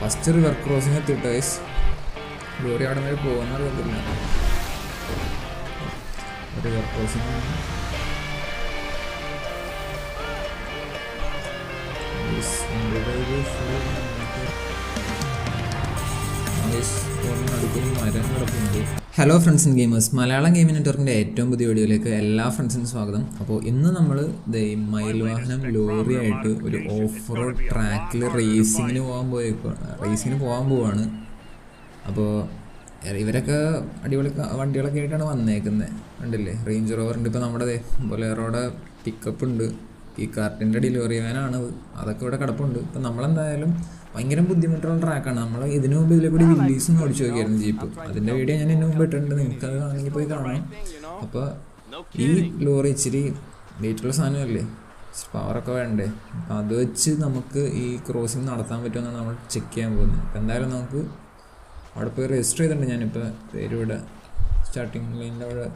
First river crossing എത്തിയിട്ട് guys lorry അവിടെ വരെ പോകുന്ന അറിയത്തില്ല. River crossing hello friends and gamers Malayalam gaming നെറ്റ്വർക്കിന്റെ ഏറ്റവും പുതിയ വീഡിയോയിലേക്ക് എല്ലാ ഫ്രണ്ട്സിനും സ്വാഗതം. അപ്പോൾ ഇന്ന് നമ്മൾ മയിൽ വാഹനം ലോറിയായിട്ട് ഒരു ഓഫ് റോഡ് ട്രാക്കിൽ റേസിങ്ങിന് പോകാൻ പോയി റേസിങ്ങിന് പോകാൻ പോവാണ്. അപ്പോൾ ഇവരൊക്കെ അടിപൊളി വണ്ടികളൊക്കെ ആയിട്ടാണ് വന്നേക്കുന്നത് കണ്ടില്ലേ? റേഞ്ച് റോവറുണ്ട് ഇപ്പോൾ നമ്മുടെ ബൊലേറോടെ പിക്കപ്പ് ഉണ്ട്. ഈ കാർട്ടിന്റെ ഡെലിവറി വാനാണ് അതൊക്കെ ഇവിടെ കിടപ്പുണ്ട്. ഇപ്പം നമ്മളെന്തായാലും ഭയങ്കര ബുദ്ധിമുട്ടുള്ള ട്രാക്കാണ്. നമ്മൾ ഇതിനു മുമ്പ് ഇതിലെ കൂടി വില്ലീസ് ഓടിച്ചു നോക്കിയായിരുന്നു ജീപ്പ് അതിന്റെ വീഡിയോ ഞാൻ ഇതിനു മുമ്പ് ഇട്ടിട്ടുണ്ട്. നിങ്ങൾക്ക് അത് വേണമെങ്കിൽ പോയി കാണാം. അപ്പോൾ ഈ ലോറി ഇച്ചിരി വെയിറ്റുള്ള സാധനമല്ലേ? പവറൊക്കെ വേണ്ടേ? അപ്പം അത് വെച്ച് നമുക്ക് ഈ ക്രോസിങ് നടത്താൻ പറ്റുമെന്നാണ് നമ്മൾ ചെക്ക് ചെയ്യാൻ പോകുന്നത്. അപ്പം എന്തായാലും നമുക്ക് അവിടെ പോയി രജിസ്റ്റർ ചെയ്തിട്ടുണ്ട്. ഞാനിപ്പോൾ പേരിവിടെ സ്റ്റാർട്ടിങ് ലൈനിന്റെ അവിടെ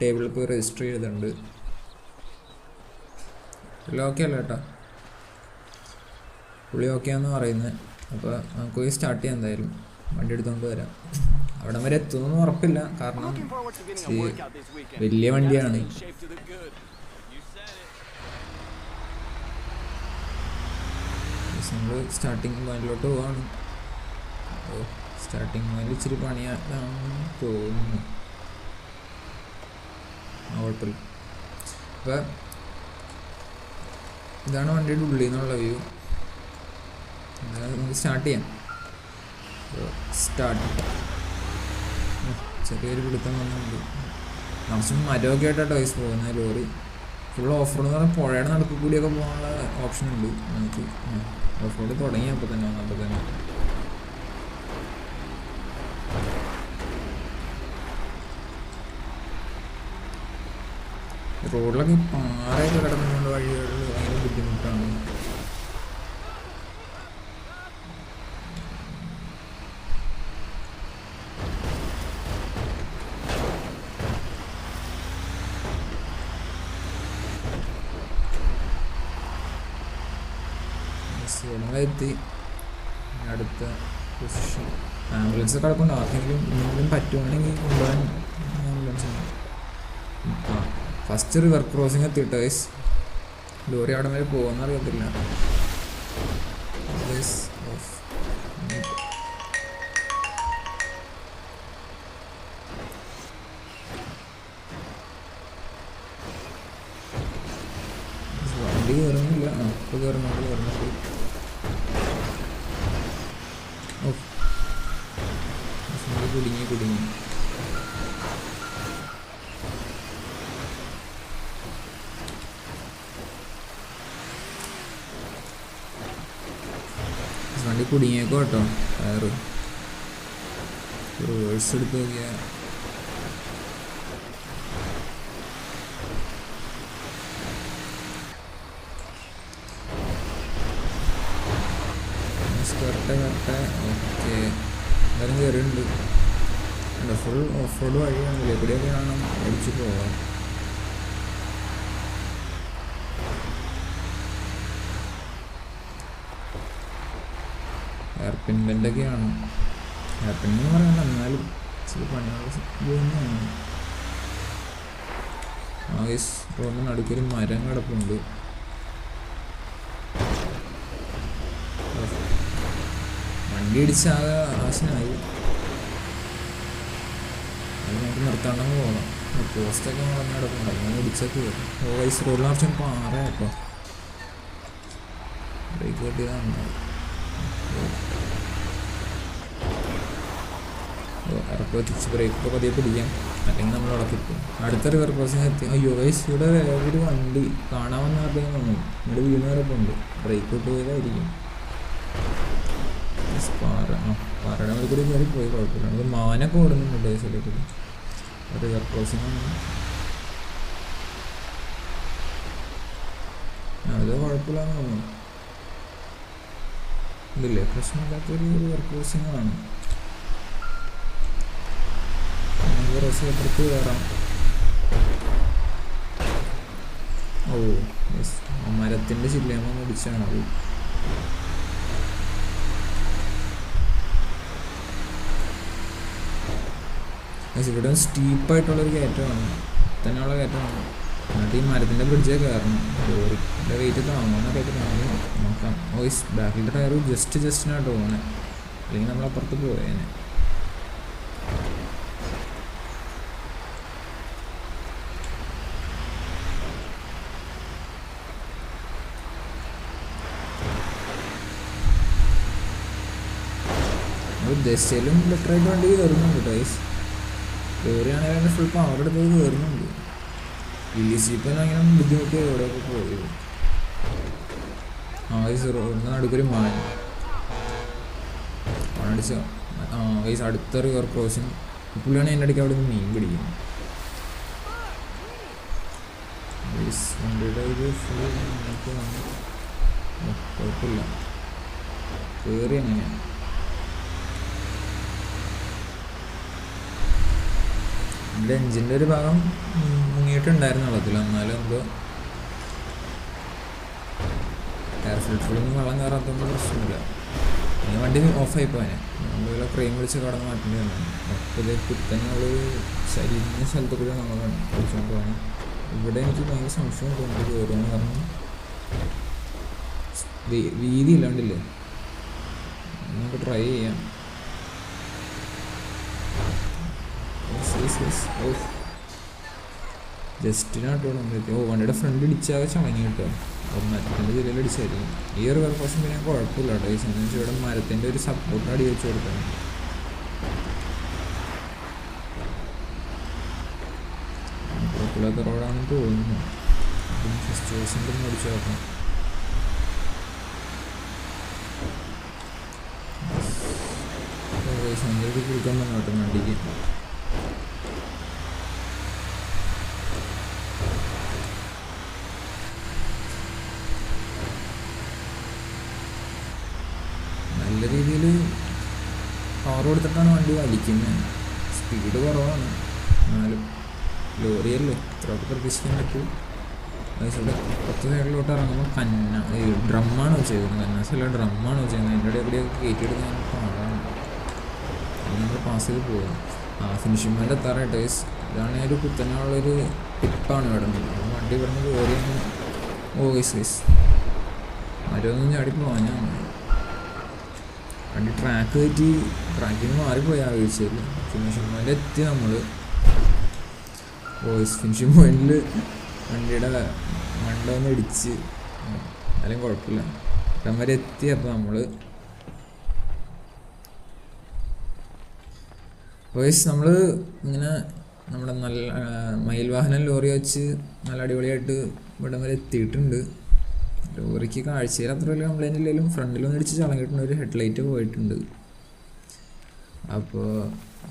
ടേബിളിൽ പോയി രജിസ്റ്റർ ചെയ്തിട്ടുണ്ട്. ഓക്കെ അല്ല കേട്ടോ പുള്ളി ഓക്കെ ആണെന്ന് പറയുന്നത്. അപ്പോൾ നമുക്ക് പോയി സ്റ്റാർട്ട് ചെയ്യാം എന്തായാലും. വണ്ടി എടുത്തുകൊണ്ട് വരാം. അവിടം വരെ എത്തുമെന്ന് ഉറപ്പില്ല. കാരണം വലിയ വണ്ടിയാണ്. നമ്മൾ സ്റ്റാർട്ടിങ് പോയിന്റിലോട്ട് പോവാണ്. സ്റ്റാർട്ടിങ് പോയിന്റ് ഇച്ചിരി പണിയാണെന്ന് തോന്നുന്നു. കുഴപ്പമില്ല. അപ്പം ഇതാണ് വണ്ടിയുടെ ഉള്ളിൽ നിന്നുള്ള വ്യൂ നമുക്ക് സ്റ്റാർട്ട് ചെയ്യാം. സ്റ്റാർട്ട് ചെറിയൊരു പിടുത്തം വന്നുണ്ട് നിറച്ചും മരമൊക്കെ ആയിട്ടാണ് വയസ്സ് പോകുന്നത് ലോറി. ഫുൾ ഓഫ് റോഡ് എന്ന് പറഞ്ഞാൽ പുഴയുടെ നടക്കു കൂടിയൊക്കെ പോകാനുള്ള ഓപ്ഷൻ ഉണ്ട് നമുക്ക്. ഓഫ് റോഡ് തുടങ്ങി അപ്പോൾ തന്നെ വന്നപ്പോൾ തന്നെ. റോഡിലൊക്കെ പാറയൊക്കെ കിടന്നുകൊണ്ട് വഴികളിൽ ഭയങ്കര ബുദ്ധിമുട്ടാണ്. എത്തി അടുത്ത പൊസിഷൻ ആംബുലൻസ് കിടപ്പുണ്ട് ആർക്കെങ്കിലും എന്തെങ്കിലും പറ്റുവാണെങ്കിൽ കൊണ്ടുപോകാൻ ആംബുലൻസ് ഉണ്ട്. ഫസ്റ്റ് റിവർ ക്രോസിംഗ് എത്തിയിട്ട് ഗൈസ് ലോറി അവിടെ വരെ പോകുന്ന അറിയത്തില്ല. വണ്ടി കയറുന്നില്ല ആ ഇപ്പോൾ കയറുന്നുണ്ട് കുടുങ്ങി കുടുങ്ങി വണ്ടി കുടുങ്ങിയേക്കോ കേട്ടോ ടയറ് റിവേഴ്സ് എടുത്ത് നോക്കിയാൽ കറക്റ്റ് കറക്റ്റ് ഓക്കെ. എന്തായാലും കയറിയിട്ടുണ്ട് അല്ല ഫുൾ ഓഫ് റോഡ് വഴിയാണല്ലോ എവിടെയൊക്കെ വേണം അടിച്ചു പോകാം ഹെയർപിൻ ബെൻഡൊക്കെയാണ് ഹെയർപിൻ എന്ന് പറയണ്ട എന്നാലും ചില ഇത് തന്നെയാണ്. റോഡിന് നടുക്കൊരു മരം കിടപ്പുണ്ട്. വണ്ടി ഇടിച്ചാകെ ആശനായി അത് നമുക്ക് നിർത്താണ്ടെന്ന് പോകണം പോസ്റ്റൊക്കെ വളർന്നു കിടക്കണം അങ്ങനെ ഇടിച്ചൊക്കെ വരും ഓ വൈസ് റോഡിൽ നിറച്ചും പാറയാ ബ്രേക്ക് കെട്ടിയതാണ് ഇറക്കുക തിരിച്ച് ബ്രേക്കൊക്കെ പതിയെ പിടിക്കാം. അല്ലെങ്കിൽ നമ്മൾ കിട്ടും അടുത്ത റിവർ ക്രോസിംഗ് എത്തി. അയ്യോ വയസ്സ് ഇവിടെ ഒരു വണ്ടി കാണാമെന്ന് വന്ന തോന്നുന്നു. ഇവിടെ വീണ് കിടപ്പുണ്ട് ബ്രേക്ക് ഇട്ട് പാറയുടെ മേലെ കൂടി കയറി പോയി കുഴപ്പമില്ല. നമുക്ക് മാനൊക്കെ ഓടുന്നുണ്ട് ഡേസിലെ ക്രോസിംഗ് ആണ്. അത് കുഴപ്പമില്ലാന്ന് തോന്നുന്നു. ഇതില്ലേ? പ്രശ്നമില്ലാത്തൊരു റിവർ ക്രോസിംഗ് ആണ്. നമുക്ക് കയറാം. ഓ മരത്തിന്റെ ചില്ലയമ്മ മുടിച്ചാണ് അത്. ഇവിടെ സ്റ്റീപ്പായിട്ടുള്ളൊരു കയറ്റമാണ് തന്നെയുള്ള കയറ്റമാണ് എന്നിട്ട് ഈ മരത്തിന്റെ ബ്രിഡ്ജേ കയറണം. ലോറിന്റെ വെയിറ്റ് താങ്ങുമെന്നൊക്കെ നമുക്ക് നോക്കാം. വോയിസ് ബാക്കിന്റെ ടയർ ജസ്റ്റ് ജസ്റ്റിനായിട്ട് പോകണേ അല്ലെങ്കിൽ നമ്മൾ അപ്പുറത്ത് പോയേനെ ും. ലിറ്ററായിട്ട് വണ്ടി കയറുന്നുണ്ട് ടൈസ് ലോറിയാണെങ്കിൽ അതിന്റെ ഫുൾ പവർ എടുത്തത് കയറുന്നുണ്ട് വില്ലേജ് ജീപ്പിന് അങ്ങനെ ബുദ്ധിമുട്ടി എവിടെയൊക്കെ പോയത് ആ സീറോ നടുക്കൊരു മാൻ അടിച്ച വയസ്സ് അടുത്ത റിവർ ക്രോസിങ് പുള്ളിയാണ് എന്റെ ഇടയ്ക്ക് അവിടെ നിന്ന് മീൻ പിടിക്കുന്നത്. വണ്ടിയുടെ ഇത് കുഴപ്പമില്ല കയറി എങ്ങനെയാണ് എന്റെ എൻജിന്റെ ഒരു ഭാഗം മുങ്ങിയിട്ടുണ്ടായിരുന്നു വെള്ളത്തിൽ. എന്നാലും എന്തോ എയർ ഫിൽറ്ററിലൊന്നും വെള്ളം കയറാത്തൊന്നും പ്രശ്നമില്ല. ഈ വണ്ടി ഓഫായി പോയാൽ നമ്മളിവിടെ ഫ്രെയിം വിളിച്ച് കടന്ന് മാറ്റേണ്ടി വന്നു. അപ്പോൾ കുത്തനുള്ള ശരീരത്തിന്റെ സ്ഥലത്ത് കൂടി നമ്മൾ കളിച്ചുകൊണ്ട് പോകണം ഇവിടെ എനിക്ക് ഭയങ്കര സംശയം കൊണ്ട് കയറുമെന്ന് പറഞ്ഞു വീതി ഇല്ലാണ്ടില്ലേ? നമുക്ക് ട്രൈ ചെയ്യാം. ജസ്റ്റിനാട്ടോ നമ്മളെത്തി ഓ വണ്ടിയുടെ ഫ്രണ്ട് ഇടിച്ചാകെ ചളങ്ങി കിട്ടുക അപ്പം മരത്തിന്റെ ജില്ലയിൽ അടിച്ചായിരുന്നു ഈ ഒരു വർക്കോസം പിന്നെ കുഴപ്പമില്ല കേട്ടോ. ഈ സംബന്ധിച്ച് ഇവിടെ മരത്തിന്റെ ഒരു സപ്പോർട്ട് അടി വെച്ച് കൊടുക്കണം. കുഴപ്പമില്ലാത്ത റോഡാണെന്ന് തോന്നുന്നു. ഫസ്റ്റ് വേഴ്സിന്റെ ഒന്ന് അടിച്ചു നോക്കാം സഞ്ചരിച്ച് കൊടുക്കാൻ കേട്ടോ വണ്ടിക്ക് കൊടുത്തിട്ടാണ് വലിക്കുന്നതാണ് സ്പീഡ് കുറവാണ്. എന്നാലും ലോറിയല്ലേ ഇത്രയൊക്കെ പ്രതീക്ഷിക്കാൻ പറ്റൂ. അതേസമയം പത്ത് സൈഡിലോട്ട് ഇറങ്ങുമ്പോൾ കന്ന ഈ ഡ്രമ്മാണ് വെച്ചേക്കുന്നത് കന്നാസല്ല ഡ്രമ്മാണ് വെച്ചേക്കുന്നത് അതിന്റെ ഇടയിൽ എവിടെയൊക്കെ കയറ്റിയെടുക്കാൻ പാടാണ്. നമ്മൾ പാസ് ചെയ്ത് പോകും ആ ഫിനിഷിംഗ്മാന്റെ എത്താറായിട്ട്. ഇതാണ് ഒരു കുത്തനെയുള്ളൊരു ടിപ്പാണ് ഇവിടെ നിന്ന്. വണ്ടി ഇവിടെ നിന്ന് കയറിയാണ് ഓ ഗൈസ് ഗൈസ് ആരോന്നും ചാടി ഞാൻ വണ്ടി ട്രാക്ക് കയറ്റി ട്രാക്കിൽ നിന്ന് മാറിപ്പോയി ആ വീഴ്ചയിൽ ഫിനിഷിംഗ് എത്തി നമ്മൾ വോയിസ് ഫിനിഷിംഗ് പോയിന്റിൽ വണ്ടിയുടെ മണ്ട ഒന്ന് ഇടിച്ച്. എന്നാലും കുഴപ്പമില്ല. ഇടം വരെ എത്തി അപ്പോൾ നമ്മൾ വോയിസ് നമ്മൾ ഇങ്ങനെ നമ്മുടെ നല്ല മയിൽ വാഹനം ലോറി വെച്ച് നല്ല അടിപൊളിയായിട്ട് ഇവിടം വരെ എത്തിയിട്ടുണ്ട്. ലോറിക്ക് കാഴ്ചയിൽ അത്ര വലിയ കംപ്ലൈന്റ് ഇല്ലെങ്കിലും ഫ്രണ്ടിലൊന്നും ഇടിച്ച് ചളങ്ങിയിട്ടുണ്ട്. ഒരു ഹെഡ്ലൈറ്റ് പോയിട്ടുണ്ട്. അപ്പോൾ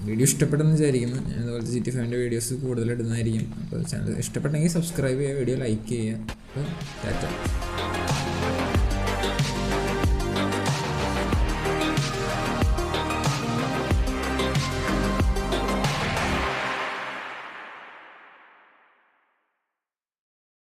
വീഡിയോ ഇഷ്ടപ്പെട്ടെന്ന് വിചാരിക്കുന്നു. ഞാൻ അതുപോലത്തെ ജി ടി ഫൈവിന്റെ വീഡിയോസ് കൂടുതൽ ഇടുന്നതായിരിക്കും. അപ്പോൾ ചാനൽ ഇഷ്ടപ്പെട്ടെങ്കിൽ സബ്സ്ക്രൈബ് ചെയ്യുക വീഡിയോ ലൈക്ക് ചെയ്യുക. അപ്പോൾ ടാറ്റ.